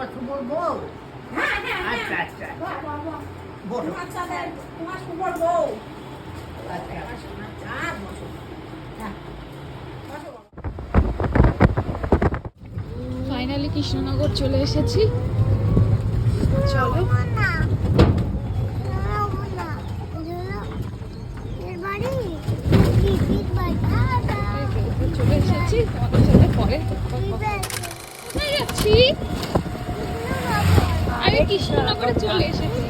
তোমার শুভর বউ হ্যাঁ হ্যাঁ হ্যাঁ। আচ্ছা তোমার বউ হ্যাঁ। ফাইনালি কৃষ্ণনগর চলে এসেছি। চলো। চলে এসেছি। তোমাদের সাথে পরে কোথায় যাচ্ছি? আমি কৃষ্ণনগরে চলে এসেছি।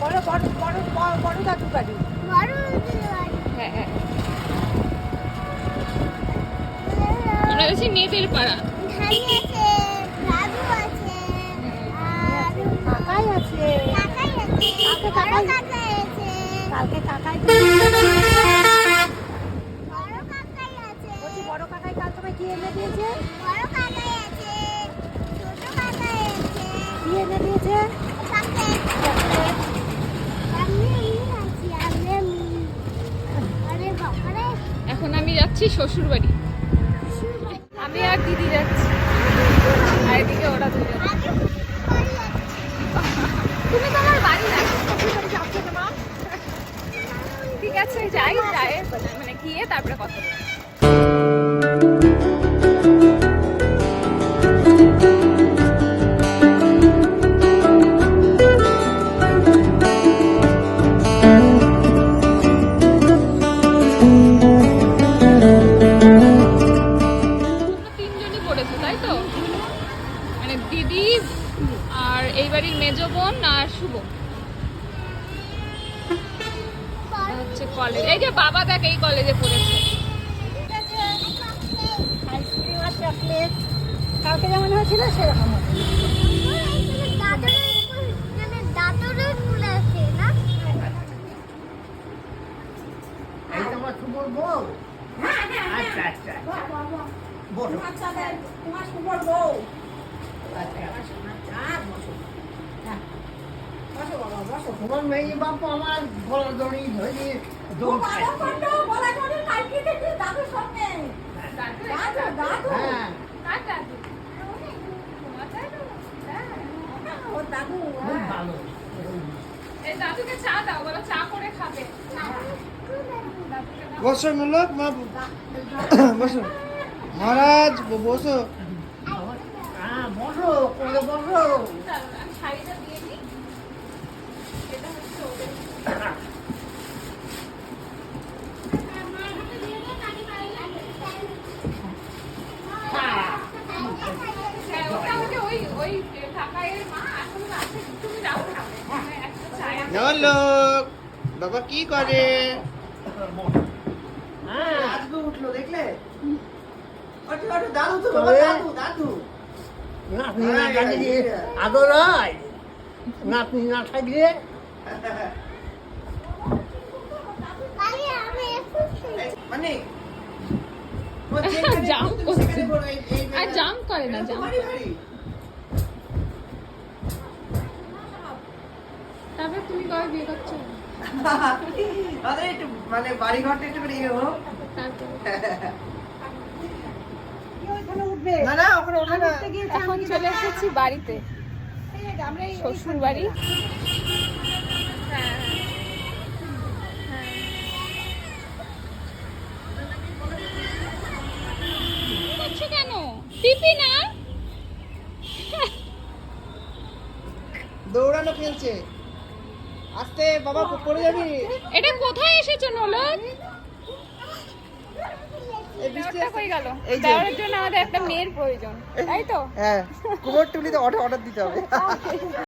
বড় বড় বড় বড় বড় দাদু বাড়ি। হ্যাঁ হ্যাঁ। আমরা যাচ্ছি নেদের পাড়া। কাকাই আছে। কালকে কাকাই। বড় কাকাই কাল তোমায় কি এনে দিয়েছে? কি এনে দিয়েছে এখন আমি যাচ্ছি শ্বশুর বাড়ি আমি আর দিদি যাচ্ছি। আর এদিকে ওরা দুজন। তুমি তো আমার বাড়ি না। ঠিক আছে, যাই যাই মানে গিয়ে তারপরে কথা বলব। মানে দিদি আর এই বাড়ির মেজো বোন আর শুভ। হচ্ছে কলেজ এই যে বাবা দেখ এই কলেজে পড়েছে। কালকে যেমন হয়েছিল সেরকম বউ হ্যাঁ হ্যাঁ হ্যাঁ আচ্ছা আচ্ছা। বসো তোমার চাঁদের বউ তোমার মেয়ে বাপ আমার গলা দড়ি ধরে বলা দাদুর সঙ্গে দাদু দাদু দাদু? দাদু? হ্যাঁ। দাদু হ্যাঁ। ভালো দাদুকে চা দাও বলো চা করে খাবে। বসো মুলক মা বসো। মহারাজ বসো। হ্যাঁ বসো কোলে বসো শাড়িটা দিয়ে দিই এটা হচ্ছে ওদের হ্যাঁ হ্যাঁ, ওটা হচ্ছে ওই ওই কাকাইয়ের মা আসলে আছে তুমি যাও খাবে হ্যাঁ, একটা চায় লোক বাবা কি করে? হ্যাঁ। আজকে উঠল দেখলে? দাদু তো বাবা, দাদু দাদু। নাতনি না থাকলে আদর হয়। নাতনি না থাকলে? মানে করছে। আর করে না জাম তারপরে তুমি কবে বিয়ে করছ? একটু মানে বাড়ি ঘরটা একটু করে ইয়ে হোক তারপরে? কি ওইখানে উঠবে না না ওখানে ওঠে না। এখন চলে এসেছি বাড়িতে। আমরা শ্বশুর বাড়ি কি কেন? টিপি না? দৌড়ানো খেলছে। আস্তে বাবা পড়ে যাবি। এটা কোথায় এসেছ নলদ এই বৃষ্টি দেওয়ারটা গেল। এই যে। জন্য আমাদের একটা মেয়ের প্রয়োজন তাই তো? হ্যাঁ কুমোর টুলিতে অর্ডার অর্ডার দিতে হবে।